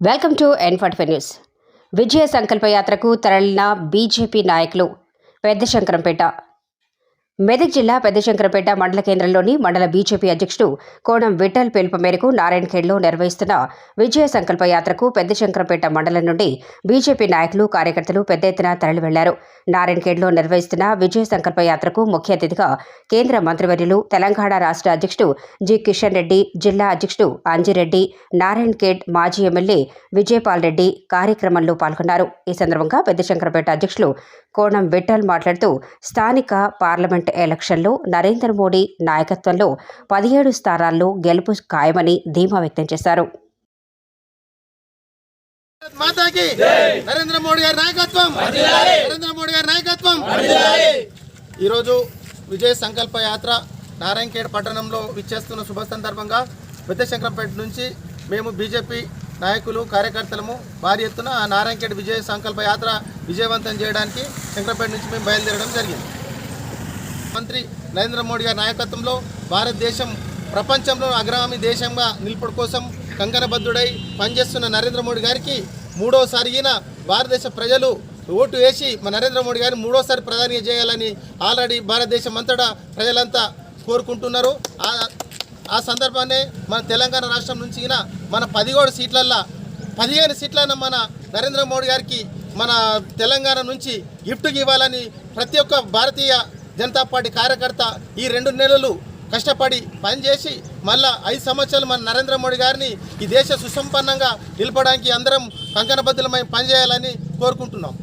Welcome to N forty news Vijaya Sankalpa యాత్రకు తరలిన BJP నాయకులు పెద్ద శంకరంపేట మెదక్ జిల్లా పెద్దశంకరపేట మండల కేంద్రంలోని మండల బీజేపీ అధ్యక్షుడు కోణం విఠల్ పిలుపు మేరకు నారాయణఖేడ్లో నిర్వహిస్తున్న విజయ సంకల్ప యాత్రకు పెద్దశంకరపేట మండలం నుండి బీజేపీ నాయకులు కార్యకర్తలు పెద్ద ఎత్తున తరలి వెళ్ళారు నారాయణఖేడ్లో నిర్వహిస్తున్న విజయ సంకల్ప యాత్రకు ముఖ్య అతిథిగా కేంద్ర మంత్రివర్యులు తెలంగాణ రాష్ట్ర అధ్యక్షుడు జి. కిషన్ రెడ్డి జిల్లా అధ్యక్షుడు అంజిరెడ్డి నారాయణఖేడ్ మాజీ ఎమ్మెల్యే విజయపాల్ రెడ్డి కార్యక్రమంలో పాల్గొన్నారు. ఈ సందర్భంగా పెద్దశంకరపేట అధ్యక్షులు కోణం విఠల్ మాట్లాడుతూ స్థానిక పార్లమెంట్ ఎలక్షన్లో నరేంద్ర మోడీ నాయకత్వంలో పదిహేడు స్థానాల్లో గెలుపు ఖాయమని ధీమా వ్యక్తం చేశారు. మాతాకి నరేంద్ర మోడీ గారి నాయకత్వం. నరేంద్ర మోడీ గారి నాయకత్వం. ఈరోజు విజయ సంకల్ప యాత్ర నారాయణఖేడ్ పట్టణంలో విచ్చేస్తున్న శుభ సందర్భంగా పెద్ద శంకరంపేట నుంచి మేము బీజేపీ నాయకులు కార్యకర్తలము భారీ ఎత్తున ఆ నారాయణఖేడ్ విజయ సంకల్ప యాత్ర విజయవంతం చేయడానికి శంకరంపేట నుంచి మేము బయలుదేరడం జరిగింది. మంత్రి నరేంద్ర మోడీ గారి నాయకత్వంలో భారతదేశం ప్రపంచంలో అగ్రగామి దేశంగా నిలుపుడు కోసం కంకణబద్ధుడై పనిచేస్తున్న నరేంద్ర మోడీ గారికి మూడోసారి ఈయన భారతదేశ ప్రజలు ఓటు వేసి మన నరేంద్ర మోడీ గారిని మూడోసారి ప్రధాని చేయాలని ఆల్రెడీ భారతదేశం అంతటా ప్రజలంతా కోరుకుంటున్నారు. ఆ ఆ సందర్భాన్ని మన తెలంగాణ రాష్ట్రం నుంచి ఈయన మన పదిహేడు సీట్లల్లో పదిహేను సీట్లను మన నరేంద్ర మోడీ గారికి మన తెలంగాణ నుంచి గిఫ్ట్కి ఇవ్వాలని ప్రతి ఒక్క భారతీయ జనతా పార్టీ కార్యకర్త ఈ రెండు నెలలు కష్టపడి పనిచేసి మళ్ళా ఐదు సంవత్సరాలు మన నరేంద్ర మోడీ గారిని ఈ దేశ సుసంపన్నంగా నిలపడానికి అందరం కంకణబద్ధులమై పనిచేయాలని కోరుకుంటున్నాం.